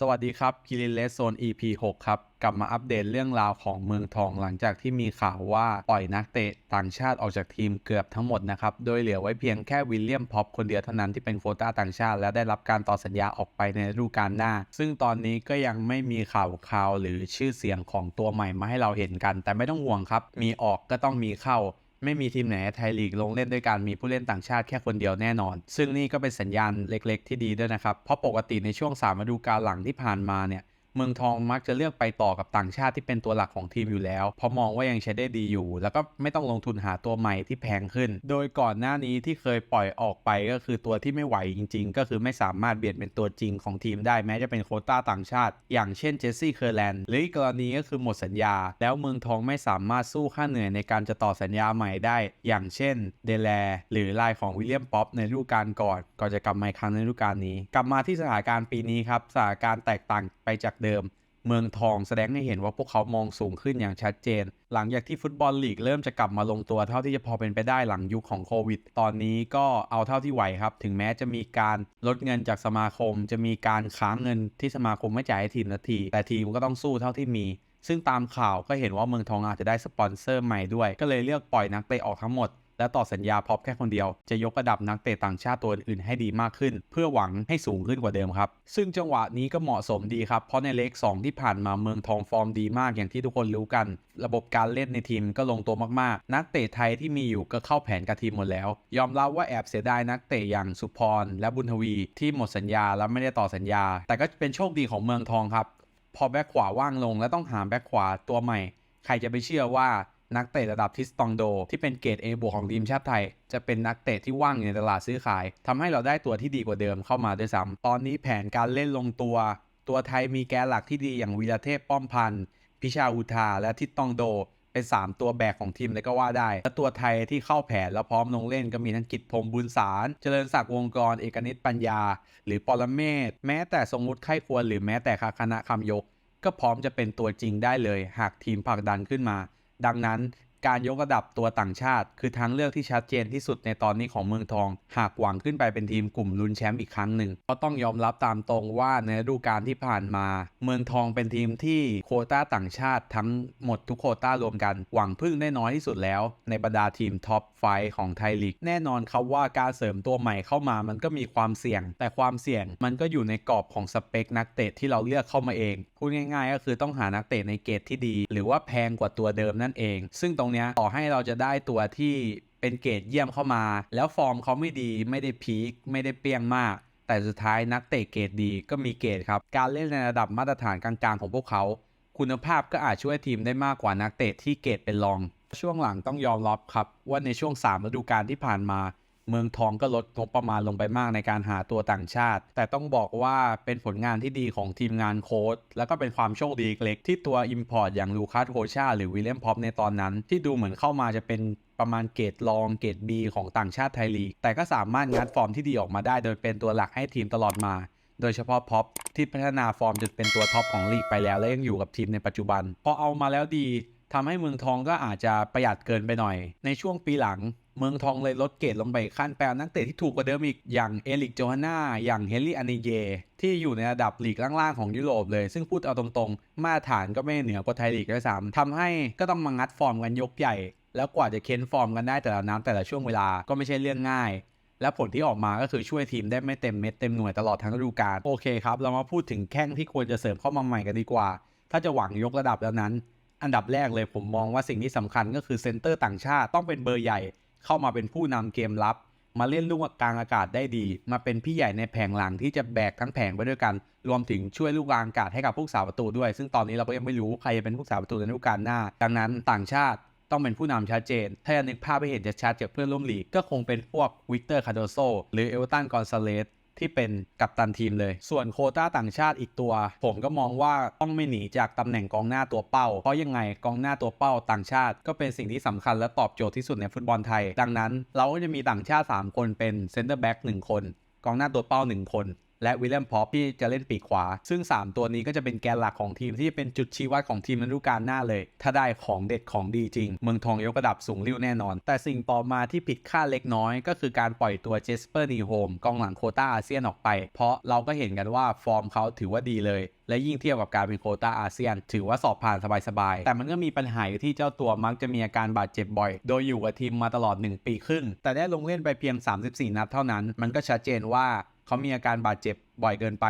สวัสดีครับคิรินเลสโซน EP 6 ครับ กลับมาอัปเดตเรื่องราวของเมืองทองหลังจากที่มีข่าวว่าปล่อยนักเตะต่างชาติออกจากทีมเกือบทั้งหมดนะครับ โดยเหลือไว้เพียงแค่วิลเลียมพ็อปคนเดียวเท่านั้นที่เป็นโคต้าต่างชาติ และได้รับการต่อสัญญาออกไปในฤดูกาลหน้า ซึ่งตอนนี้ก็ยังไม่มีข่าวข่าวหรือชื่อเสียงของตัวใหม่มาให้เราเห็นกัน แต่ไม่ต้องห่วงครับ มีออกก็ต้องมีเข้า ไม่มีทีมไหนไทยลีกลงเล่นด้วยการมีผู้เล่นต่างชาติแค่คนเดียวแน่นอน ซึ่งนี่ก็เป็นสัญญาณเล็ก ๆ ที่ดีด้วยนะครับ เพราะปกติในช่วง3ฤดูกาลหลังที่ผ่านมาเนี่ย เมืองทองมักจะเลือกไปต่อกับต่างชาติที่เป็นตัวหลักของทีมอยู่แล้ว เพราะมองว่ายังใช้ได้ดีอยู่ แล้วก็ไม่ต้องลงทุนหาตัวใหม่ที่แพงขึ้น โดยก่อนหน้านี้ที่เคยปล่อยออกไปก็คือตัวที่ไม่ไหวจริง ๆ ก็คือไม่สามารถเบียดเป็นตัวจริงของทีมได้แม้จะเป็นโคต้าต่างชาติ อย่างเช่นเจสซี่เคอร์แลนด์หรืออีกกรณีก็คือหมดสัญญา แล้วเมืองทองไม่สามารถสู้ค่าเหนื่อยในการจะต่อสัญญาใหม่ได้ อย่างเช่นเดลแลหรือลายของวิลเลียมป๊อปในฤดูกาลก่อนก่อนจะกลับมาอีกครั้งในฤดูกาลนี้ กลับมาที่สถานการณ์ปีนี้ครับสถานการณ์แตกต่างไปจากเดิม เมืองทองแสดงให้เห็นว่าพวกเขามองสูงขึ้นอย่างชัดเจน หลังจากที่ฟุตบอลลีกเริ่มจะกลับมาลงตัวเท่าที่จะพอเป็นไปได้หลังยุคของโควิด ตอนนี้ก็เอาเท่าที่ไหวครับ ถึงแม้จะมีการลดเงินจากสมาคม จะมีการค้างเงินที่สมาคมไม่จ่ายให้ทีมนาที แต่ทีมก็ต้องสู้เท่าที่มีซึ่งตามข่าวก็เห็นว่าเมืองทองอาจจะได้สปอนเซอร์ใหม่ด้วย ก็เลยเลือกปล่อยนักเตะออกทั้งหมด และต่อสัญญาพอปแค่คนเดียว จะยกระดับนักเตะต่างชาติตัวอื่นให้ดีมากขึ้น เพื่อหวังให้สูงขึ้นกว่าเดิมครับ ซึ่งจังหวะนี้ก็เหมาะสมดีครับ เพราะในเลข2ที่ผ่านมาเมืองทองฟอร์มดีมากอย่างที่ทุกคนรู้กัน ระบบการเล่นในทีมก็ลงตัวมากๆ นักเตะไทยที่มีอยู่ก็เข้าแผนกับทีมหมดแล้ว ยอมรับว่าแอบเสียดายนักเตะอย่างสุพรและบุญทวีที่หมดสัญญาและไม่ได้ต่อสัญญา แต่ก็เป็นโชคดีของเมืองทองครับ พอแบ็คขวาว่างลงและต้องหาแบ็คขวาตัวใหม่ ใครจะไปเชื่อว่า นักเตะระดับทิสตองโด ที่เป็นเกรด A บวกของทีมชาติไทย จะเป็นนักเตะที่ว่างอยู่ในตลาดซื้อขายทำให้เราได้ตัวที่ดีกว่าเดิมเข้ามาด้วยซ้ำตอนนี้แผนการเล่นลงตัว ตัวไทยมีแกนหลักที่ดีอย่างวีรเทพป้อมพันธ์พิชาอุทาและทิสตองโดเป็น 3 ตัวแบกของทีมเลยก็ว่าได้ และตัวไทยที่เข้าแผนแล้วพร้อมลงเล่นก็มีทั้งกิจพรมบุญสาร เจริญศักดิ์วงกร เอกนิตปัญญา หรือปรเมศ แม้แต่สมมุติไข้ควรหรือแม้แต่คาคณะคำยก ก็พร้อมจะเป็นตัวจริงได้เลย หากทีมผลักดันขึ้นมา ดังนั้น การยกระดับตัวต่างชาติ คือทางเลือกที่ชัดเจนที่สุดในตอนนี้ของเมืองทอง หากหวังขึ้นไปเป็นทีมกลุ่มลุ้นแชมป์อีกครั้งหนึ่งก็ต้องยอมรับตามตรงว่าในฤดูกาลที่ผ่านมา เมืองทองเป็นทีมที่โคต้าต่างชาติทั้งหมดทุกโคต้ารวมกัน หวังพึ่งได้น้อยที่สุดแล้ว ในบรรดาทีมท็อปไฟของไทยลีกแน่นอนครับว่าการเสริมตัวใหม่เข้ามามันก็มีความเสี่ยง แต่ความเสี่ยงมันก็อยู่ในกรอบของสเปคนักเตะที่เราเลือกเข้ามาเองพูดง่าย ๆ ก็คือต้องหานักเตะในเกรดที่ดี หรือว่าแพงกว่าตัวเดิมนั่นเอง ซึ่งตรงเนี้ยต่อให้เราจะได้ตัวที่เป็นเกรดเยี่ยมเข้ามา แล้วฟอร์มเขาไม่ดีไม่ได้พีคไม่ได้เปรี้ยงมาก แต่สุดท้ายนักเตะเกรดดีก็มีเกรดครับ การเล่นในระดับมาตรฐานกลางๆของพวกเขา คุณภาพก็อาจช่วยทีมได้มากกว่านักเตะที่เกรดเป็นรอง ช่วงหลังต้องยอมรับครับว่าในช่วง3ฤดูกาลที่ผ่านมา เมืองทองก็ลดงบประมาณลงไปมากในการหาตัวต่างชาติ แต่ต้องบอกว่าเป็นผลงานที่ดีของทีมงานโค้ชแล้วก็เป็นความโชคดีเล็กที่ตัว Import อย่างลูคัสโฮชาหรือวิลเลียมพ็อปในตอนนั้น ที่ดูเหมือนเข้ามาจะเป็นประมาณเกรดรองเกรด B ของต่างชาติไทยลีก แต่ก็สามารถงัดฟอร์มที่ดีออกมาได้ โดยเป็นตัวหลักให้ทีมตลอดมา โดยเฉพาะพ็อปที่พัฒนาฟอร์มจนเป็นตัวท็อปของลีกไปแล้วและยังอยู่กับทีมในปัจจุบัน พอเอามาแล้วดีทำให้เมืองทองก็อาจจะประหยัดเกินไปหน่อย ในช่วงปีหลัง เมืองทองเลยลดเกรดลงไปขั้นแปลนักเตะที่ถูกกว่าเดิมอีก อย่างเอลิกโจฮาน่าอย่างเฮนรี่อานิเย ที่อยู่ในระดับลีกล่างๆของยุโรปเลย ซึ่งพูดเอาตรงๆ มาตรฐานก็ไม่เหนือกว่าไทยลีกด้วยซ้ำทำให้ก็ต้องมางัดฟอร์มกันยกใหญ่ แล้วกว่าจะเค้นฟอร์มกันได้แต่ละน้ำแต่ละช่วงเวลาก็ไม่ใช่เรื่องง่ายและผลที่ออกมาก็คือช่วยทีมได้ไม่เต็มเม็ดเต็มหน่วยตลอดทั้งฤดูกาลโอเคครับ เรามาพูดถึงแข้งที่ควรจะเสริมเข้ามาใหม่กันดีกว่า ถ้าจะหวังยกระดับแล้วนั้น อันดับแรกเลยผมมองว่าสิ่งที่สำคัญก็คือเซนเตอร์ต่างชาติต้องเป็นเบอร์ใหญ่ เข้ามาเป็นผู้นำเกมรับ มาเล่นลูกกลางอากาศได้ดี มาเป็นพี่ใหญ่ในแผงหลังที่จะแบกทั้งแผงไปด้วยกัน รวมถึงช่วยลูกกลางอากาศให้กับผู้สาประตูด้วย ซึ่งตอนนี้เราก็ยังไม่รู้ใครจะเป็นผู้สาประตูในฤดูกาลหน้า ดังนั้นต่างชาติต้องเป็นผู้นำชัดเจน ถ้าจะนึกภาพให้เห็นจะชัดจากเพื่อนร่วมลีกก็คงเป็นพวกวิกเตอร์คาโดโซหรือเอลตันกอนซาเลส ที่เป็นกัปตันทีมเลย ส่วนโคต้าต่างชาติอีกตัว ผมก็มองว่าต้องไม่หนีจากตำแหน่งกองหน้าตัวเป้า เพราะยังไงกองหน้าตัวเป้าต่างชาติ ก็เป็นสิ่งที่สำคัญและตอบโจทย์ที่สุดในฟุตบอลไทย ดังนั้น เราก็จะมีต่างชาติ 3 คนเป็นเซนเตอร์แบ็ก1คน กองหน้าตัวเป้า 1 คน และวิลเลียมพอปที่จะเล่นปีกขวา ซึ่ง 3 ตัวนี้ก็จะเป็นแกนหลักของทีมที่เป็นจุดชี้วัดของทีมฤดูกาลหน้าเลย ถ้าได้ของเด็ดของดีจริง เมืองทองยกระดับสูงริ้วแน่นอน แต่สิ่งต่อมาที่ผิดคาดเล็กน้อย ก็คือการปล่อยตัวเจสเปอร์นีโฮมกองหลังโคต้าอาเซียนออกไป เพราะเราก็เห็นกันว่าฟอร์มเขาถือว่าดีเลยและยิ่งเทียบกับการเป็นโคต้าอาเซียน ถือว่าสอบผ่านสบายๆ แต่มันก็มีปัญหาอยู่ที่เจ้าตัวมักจะมีอาการบาดเจ็บบ่อย โดยอยู่กับทีมมาตลอด 1 ปีครึ่ง แต่ได้ลงเล่นไปเพียง 34 นัดเท่านั้น มันก็ชัดเจนว่า เขามีอาการบาดเจ็บบ่อยเกินไป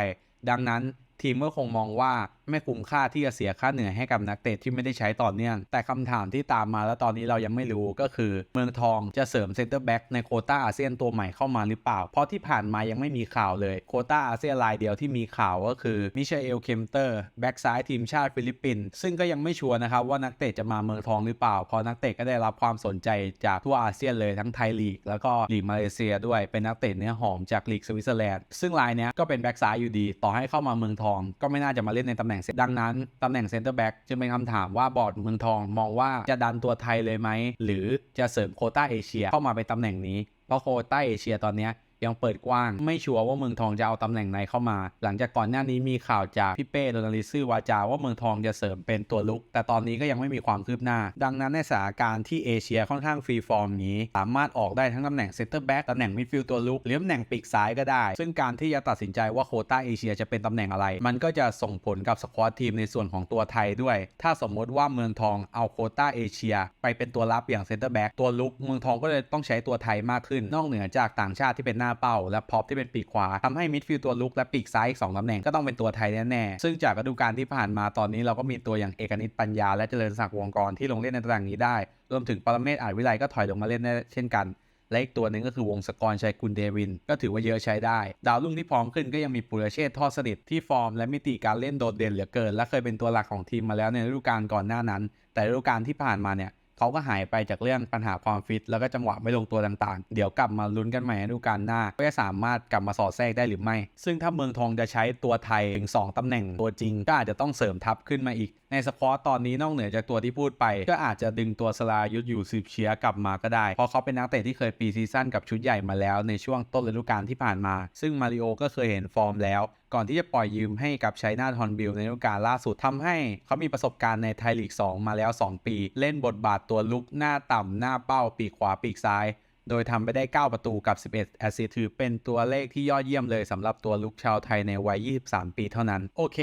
ดังนั้นทีมก็คงมองว่า ไม่คุ้มค่าที่จะเสียค่าเหนื่อยให้กับนักเตะที่ไม่ได้ใช้ต่อเนื่อง แต่คำถามที่ตามมาแล้วตอนนี้เรายังไม่รู้ก็คือ เมืองทองจะเสริมเซ็นเตอร์แบ็กในโคต้าอาเซียนตัวใหม่เข้ามาหรือเปล่า เพราะที่ผ่านมายังไม่มีข่าวเลยโคต้าอาเซียนรายเดียวที่มีข่าวก็คือมิเชลเอลเคมเตอร์แบ็กซ้ายทีมชาติฟิลิปปินส์ซึ่งก็ยังไม่ชัวร์นะครับว่านักเตะจะมาเมืองทองหรือเปล่าเพราะนักเตะก็ได้รับความสนใจจากทั่วอาเซียนเลยทั้งไทยลีกแล้วก็ลีกมาเลเซียด้วยเป็นนักเตะเนื้อหอมจากลีกสวิตเซอร์แลนด์ซึ่งรายเนี้ยก็เป็นแบ็กซ้ายอยู่ดี ต่อให้เข้ามาเมืองทอง ก็ไม่น่าจะมาเล่นในตำแหน่งเซดังนั้นตำแหน่งเซนเตอร์แบ็กจึงเป็นคำถามว่าบอร์ดเมืองทองมองว่าจะดันตัวไทยเลยไหมหรือจะเสริมโคต้าเอเชียเข้ามาเป็นตำแหน่งนี้เพราะโคต้าเอเชียตอนนี้ ยังเปิดกว้าง ไม่ชัวร์ว่าเมืองทองจะเอาตำแหน่งไหนเข้ามา หลังจากก่อนหน้านี้มีข่าวจากพี่เป้โดนาลิซื่อวาจาว่าเมืองทองจะเสริมเป็นตัวลุก แต่ตอนนี้ก็ยังไม่มีความคืบหน้า ดังนั้นในสถานการณ์ที่เอเชียค่อนข้างฟรีฟอร์มนี้ สามารถออกได้ทั้งตำแหน่งเซนเตอร์แบ็กตำแหน่งมิดฟิลด์ตัวลุกหรือตำแหน่งปีกซ้ายก็ได้ ซึ่งการที่จะตัดสินใจว่าโคต้าเอเชียจะเป็นตำแหน่งอะไร มันก็จะส่งผลกับสควอตทีมในส่วนของตัวไทยด้วย ถ้าสมมติว่าเมืองทองเอาโคต้าเอเชีย ไปเป็นตัวรับอย่างเซนเตอร์แบ็กตัวลุกเมืองทองก็เลยต้องใช้ตัวไทยมากขึ้น นอกเหนือจากต่างชาติที่เป็นหน้าเป้า และพอปที่เป็นปีกขวาทำให้มิดฟิลด์ตัวลุกและปีกซ้ายอีก2ตำแหน่งก็ต้องเป็นตัวไทยแน่ๆซึ่งจากฤดูกาลที่ผ่านมาตอนนี้เราก็มีตัวอย่างเอกนิตปัญญา และเจริญศักดิ์วงกรที่ลงเล่นในตำแหน่งนี้ได้ รวมถึงปรเมศอาจวิไลก็ถอยลงมาเล่นได้เช่นกันและอีกตัวหนึ่งก็คือวงศกรชัยกุลเดวิน ก็ถือว่าเยอะใช้ได้ ดาวรุ่งที่พร้อมขึ้นก็ยังมีปุรเชษฐ์ทอดสนิทที่ฟอร์มและมิติการเล่นโดดเด่นเหลือเกิน และเคยเป็นตัวหลักของทีมมาแล้วในฤดูกาลก่อนหน้านั้น แต่ฤดูกาลที่ผ่านมาเนี่ย เขาก็หายไปจากเรื่องปัญหาความฟิต แล้วก็จังหวะไม่ลงตัวต่างๆ เดี๋ยวกลับมาลุ้นกันใหม่ในฤดูกาลหน้าว่าจะสามารถกลับมาสอดแทรกได้หรือไม่ ซึ่งถ้าเมืองทองจะใช้ตัวไทยถึง2ตำแหน่งตัวจริงก็อาจจะต้องเสริมทัพขึ้นมาอีก ในสควอตตอนนี้นอกเหนือจากตัวที่พูดไป ก็อาจจะดึงตัวสลายุทธอยู่สืบเชื้อกลับมาก็ได้ เพราะเขาเป็นนักเตะที่เคยปีซีซั่นกับชุดใหญ่มาแล้วในช่วงต้นฤดูกาลที่ผ่านมา ซึ่งมาริโอก็เคยเห็นฟอร์มแล้ว ก่อนที่จะปล่อยยืมให้กับชัยนาทอนบิลในฤดูกาลล่าสุดทำให้เขามีประสบการณ์ในไทยลีก 2 มาแล้ว 2 ปี เล่นบทบาทตัวลุกหน้าต่ำหน้าเป้าปีกขวาปีกซ้ายโดยทำไปได้ 9 ประตูกับ 11 แอสซิสต์ถือเป็นตัวเลขที่ยอดเยี่ยมเลยสำหรับตัวลุกชาวไทยในวัย 23 ปีเท่านั้น โอเค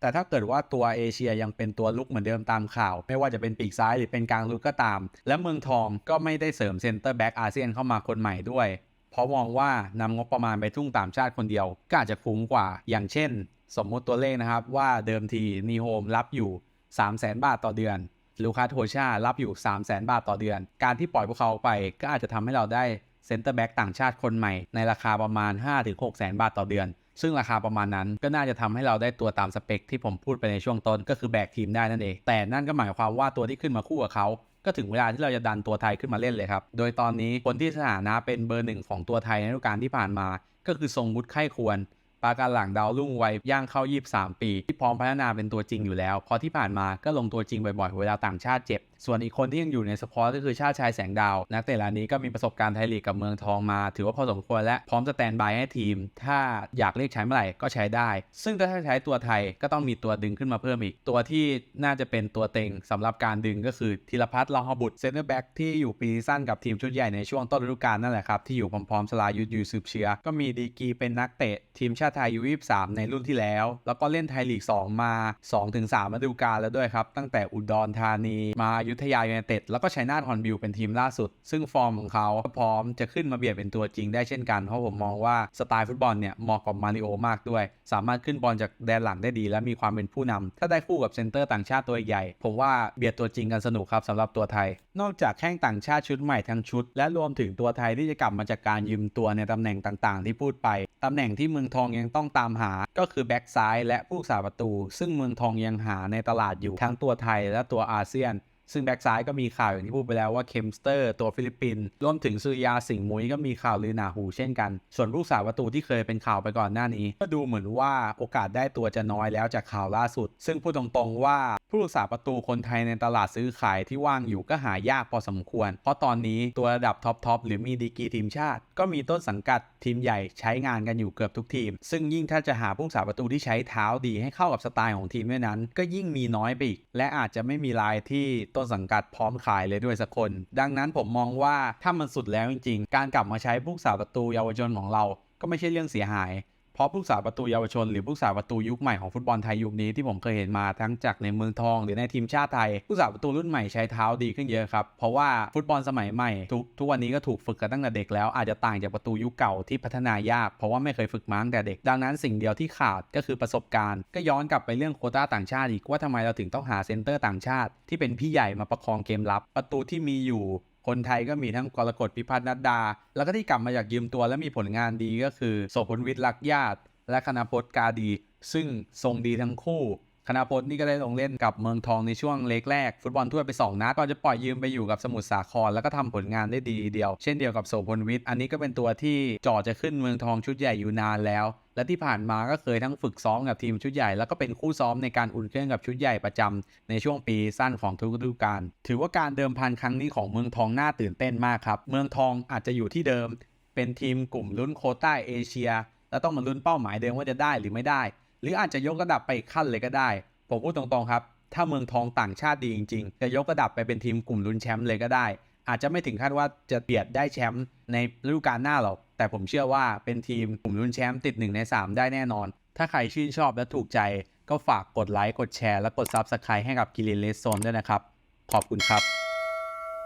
แต่ถ้าเกิดว่าตัวเอเชียยังเป็นตัวลุกเหมือนเดิมตามข่าว ไม่ว่าจะเป็นปีกซ้ายหรือเป็นกลางลุกก็ตาม และเมืองทองก็ไม่ได้เสริมเซ็นเตอร์แบ็กอาเซียนเข้ามาคนใหม่ด้วย เพราะมองว่านำงบประมาณไปทุ่งตางชาติคนเดียวก็อาจจะคุ้มกว่า อย่างเช่น สมมุติตัวเลขนะครับว่าเดิมทีนีโฮมรับอยู่ 3 0 0 0 0 0บาทต่อเดือนลูคัสโฮชารับอยู่ 3 0 0 0 0 0บาทต่อเดือน การที่ปล่อยพวกเขาไปก็อาจจะทำให้เราได้เซ็นเตอร์แบ็กต่างชาติคนใหม่ในราคาประมาณ 5-6แสนบาทต่อเดือน ซึ่งราคาประมาณนั้นก็น่าจะทำให้เราได้ตัวตามสเปคที่ผมพูดไปในช่วงต้นก็คือแบกทีมได้นั่นเอง แต่นั่นก็หมายความว่าตัวที่ขึ้นมาคู่กับเขาก็ถึงเวลาที่เราจะดันตัวไทยขึ้นมาเล่นเลยครับ โดยตอนนี้คนที่สถานะเป็นเบอร์หนึ่งของตัวไทยในฤดูกาลที่ผ่านมา ก็คือทรงวุฒิไข้ควรปราการหลังดาวรุ่งวัยย่างเข้า 23 ปี ที่พร้อมพัฒนาเป็นตัวจริงอยู่แล้วพราะที่ผ่านมาก็ลงตัวจริงบ่อยๆ เวลาต่างชาติเจ็บส่วนอีกคนที่ยังอยู่ในสควอตก็คือชาติชายแสงดาว นักเตะรายนี้ก็มีประสบการณ์ไทยลีกกับเมืองทองมา ถือว่าพอสมควรและพร้อมสแตนบายให้ทีม ถ้าอยากเรียกใช้เมื่อไหร่ก็ใช้ได้ ซึ่งถ้าใช้ตัวไทยก็ต้องมีตัวดึงขึ้นมาเพิ่มอีก ตัวที่น่าจะเป็นตัวเต็งสำหรับการดึงก็คือธีรพัฒน์ลองหบุตรเซนเตอร์แบ็กที่อยู่ปีสั้นกับทีมชุดใหญ่ในช่วงต้นฤดูกาลนั่นแหละครับที่อยู่พร้อมๆสลายุทธยูสืบเชื้อก็มีดีกีเป็นนักเตะ ทีมชาติไทยยู23ในรุ่นที่แล้ว แล้วก็เล่นไทยลีก 2 มา 2-3ฤดูกาลแล้วด้วยครับตั้งแต่อุดรธานีมายุธยายูไนเต็ดแล้วก็ชัยนาทฮอนบิลเป็นทีมล่าสุด ซึ่งฟอร์มของเขาก็พร้อมจะขึ้นมาเบียดเป็นตัวจริงได้เช่นกัน เพราะผมมองว่าสไตล์ฟุตบอลเนี่ยเหมาะกับมาริโอมากด้วย สามารถขึ้นบอลจากแดนหลังได้ดี และมีความเป็นผู้นำถ้าได้คู่กับเซนเตอร์ต่างชาติตัวใหญ่ ผมว่าเบียดตัวจริงกันสนุกครับสำหรับตัวไทย นอกจากแข้งต่างชาติชุดใหม่ทั้งชุด และรวมถึงตัวไทยที่จะกลับมาจากการยืมตัวในตำแหน่งต่างๆ ที่พูดไปตำแหน่งที่เมืองทองยังต้องตามหา ก็คือแบ็กซ้ายและผู้สาประตู ซึ่งเมืองทองยังหาในตลาดอยู่ทั้งตัวไทยและตัวอาเซียน ซึ่งแบ็กซ้ายก็มีข่าวอย่างที่พูดไปแล้วว่าเคมสเตอร์ตัวฟิลิปปินส์รวมถึงซุริยาสิงมุยก็มีข่าวลือหนาหูเช่นกัน ส่วนผู้สาวประตูที่เคยเป็นข่าวไปก่อนหน้านี้ ก็ดูเหมือนว่าโอกาสได้ตัวจะน้อยแล้วจากข่าวล่าสุด ซึ่งพูดตรงๆว่าผู้รักษาประตูคนไทยในตลาดซื้อขายที่ว่างอยู่ก็หายากพอสมควร เพราะตอนนี้ตัวระดับท็อปทอปหรือมีดีกีทีมชาติ ก็มีต้นสังกัดทีมใหญ่ใช้งานกันอยู่เกือบทุกทีม ซึ่งยิ่งถ้าจะหาผู้รักษาประตูที่ใช้เท้าดีให้เข้ากับสไตล์ของทีมด้วยนั้น ก็ยิ่งมีน้อยไปอีกและอาจจะไม่มีรายที่ต้นสังกัดพร้อมขายเลยด้วยสักคน ดังนั้นผมมองว่าถ้ามันสุดแล้วจริงๆ การกลับมาใช้ผู้รักษาประตูเยาวชนของเรา ก็ไม่ใช่เรื่องเสียหาย เพราะผู้รักษาประตูเยาวชน หรือผู้รักษาประตูยุคใหม่ของฟุตบอลไทยยุคนี้ที่ผมเคยเห็นมาทั้งจากในเมืองทอง หรือในทีมชาติไทย ผู้รักษาประตูรุ่นใหม่ใช้เท้าดีขึ้นเยอะครับเพราะว่าฟุตบอลสมัยใหม่ทุกทุกวันนี้ก็ถูกฝึกกันตั้งแต่เด็กแล้วอาจจะต่างจากประตูยุคเก่าที่พัฒนายากเพราะว่าไม่เคยฝึกมาตั้งแต่เด็ก ดังนั้นสิ่งเดียวที่ขาดก็คือประสบการณ์ ก็ย้อนกลับไปเรื่องโคต้าต่างชาติอีกว่าทำไมเราถึงต้องหาเซนเตอร์ต่างชาติ ที่เป็นพี่ใหญ่มาประคองเกมรับ ประตูที่มีอยู่ คนไทยก็มีทั้งกรกฎพิพัฒน์นัดดา แล้วก็ที่กลับมาจากยืมตัวและมีผลงานดีก็คือโสพลวิทย์ลักญาติ และคณพจน์กาดี ซึ่งทรงดีทั้งคู่ คณพจน์นี่ก็ได้ลงเล่นกับเมืองทองในช่วงเล็กแรก ฟุตบอลถ้วยไป 2 นัดก่อนจะปล่อยยืมไปอยู่กับสมุทรสาคร แล้วก็ทำผลงานได้ดีเดียว เช่นเดียวกับโสพลวิทย์ อันนี้ก็เป็นตัวที่จ่อจะขึ้นเมืองทองชุดใหญ่อยู่นานแล้ว และที่ผ่านมาก็เคยทั้งฝึกซ้อมกับทีมชุดใหญ่ แล้วก็เป็นคู่ซ้อมในการอุ่นเครื่องกับชุดใหญ่ประจำในช่วงปีสั้นของทุกฤดูกาลถือว่าการเดิมพันครั้งนี้ของเมืองทองน่าตื่นเต้นมากครับเมืองทองอาจจะอยู่ที่เดิม เป็นทีมกลุ่มลุ้นโคต้าเอเชีย แล้วต้องมาลุ้นเป้าหมายเดิมว่าจะได้หรือไม่ได้ รืออาจจะยกระดับไปอีกขั้นเลยก็ได้ ผมพูดตรงๆครับ ถ้าเมืองทองต่างชาติดีจริงๆ จะยกระดับไปเป็นทีมกลุ่มลุ้นแชมป์เลยก็ได้ อาจจะไม่ถึงขั้นว่าจะเบียดได้แชมป์ในฤดูกาลหน้าหรอก แต่ผมเชื่อว่าเป็นทีมกลุ่มลุ้นแชมป์ติด1ใน3 ได้แน่นอน ถ้าใครชื่นชอบและถูกใจ ก็ฝากกดไลค์ กดแชร์ และกด Subscribe ให้กับกิลินเลสโซนด้วยนะครับ ขอบคุณครับ